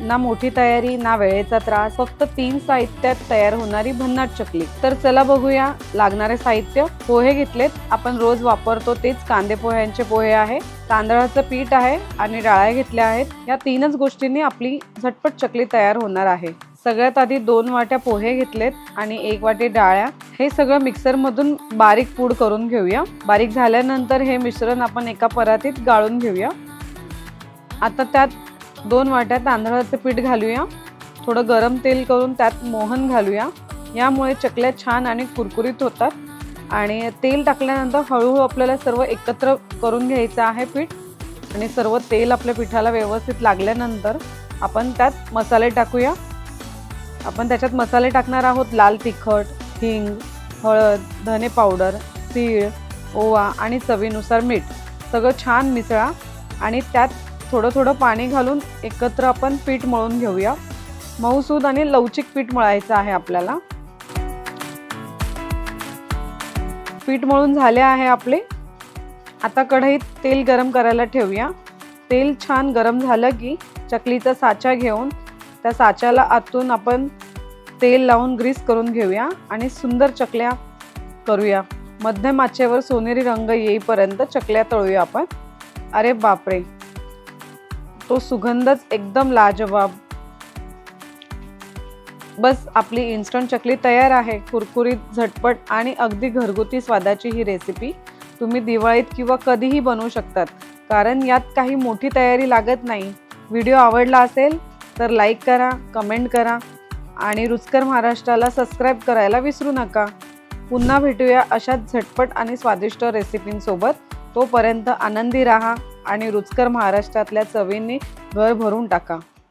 ना मोठी तयारी ना वेळेचा त्रास फक्त तीन साहित्यात तयार होणारी भन्नाट चकली. तर चला बघूया लागणारे साहित्य. पोहे घेतलेत. आपण रोज वापरतो तेच कांदे पोह्यांचे पोहे आहे. तांदळाचं पीठ आहे आणि डाळ्या घेतल्या आहेत. या तीनच गोष्टींनी आपली झटपट चकली तयार होणार आहे. सगळ्यात आधी दोन वाट्या पोहे घेतलेत आणि एक वाटी डाळ्या. हे सगळं मिक्सरमधून बारीक पूड करून घेऊया. बारीक झाल्यानंतर हे मिश्रण आपण एका परातीत गाळून घेऊया. आता त्यात दोन वाट्या तांदळाचं पीठ घालूया. थोडं गरम तेल करून त्यात मोहन घालूया. यामुळे चकल्या छान आणि कुरकुरीत होतात. आणि तेल टाकल्यानंतर हळूहळू आपल्याला सर्व एकत्र करून घ्यायचं आहे पीठ. आणि सर्व तेल आपल्या पिठाला व्यवस्थित लागल्यानंतर आपण त्यात मसाले टाकूया. आपण त्याच्यात मसाले टाकणार आहोत लाल तिखट हिंग हळद धने पावडर तीळ ओवा आणि चवीनुसार मीठ. सगळं छान मिसळा. आणि त्यात थोडं थोडं पाणी घालून एकत्र आपण पीठ मळून घेऊया. मऊसूद आणि लवचिक पीठ मळायचं आहे आपल्याला. पीठ मळून झाले आहे आपले. आता कढईत तेल गरम करायला ठेवूया. तेल छान गरम झालं की चकलीचा साचा घेऊन त्या साच्याला आतून आपण तेल लावून ग्रीस करून घेऊया आणि सुंदर चकल्या करूया. मध्यम आचेवर सोनेरी रंग येईपर्यंत चकल्या तळूया आपण. अरे बापरे! तो सुगंधच एकदम लाजवाब. बस आपली इन्स्टंट चकली तयार आहे. कुरकुरीत झटपट आणि अगदी घरगुती स्वादाची ही रेसिपी तुम्ही दिवाळीत किंवा कधीही बनवू शकतात. कारण यात काही मोठी तयारी लागत नाही. व्हिडिओ आवडला असेल तर लाईक करा कमेंट करा आणि रुचकर महाराष्ट्राला सबस्क्राईब करायला विसरू नका. पुन्हा भेटूया अशाच झटपट आणि स्वादिष्ट रेसिपींसोबत तोपर्यंत आनंदी राहा. आणि रुचकर महाराष्ट्रातल्या चवींनी घर भरून टाका.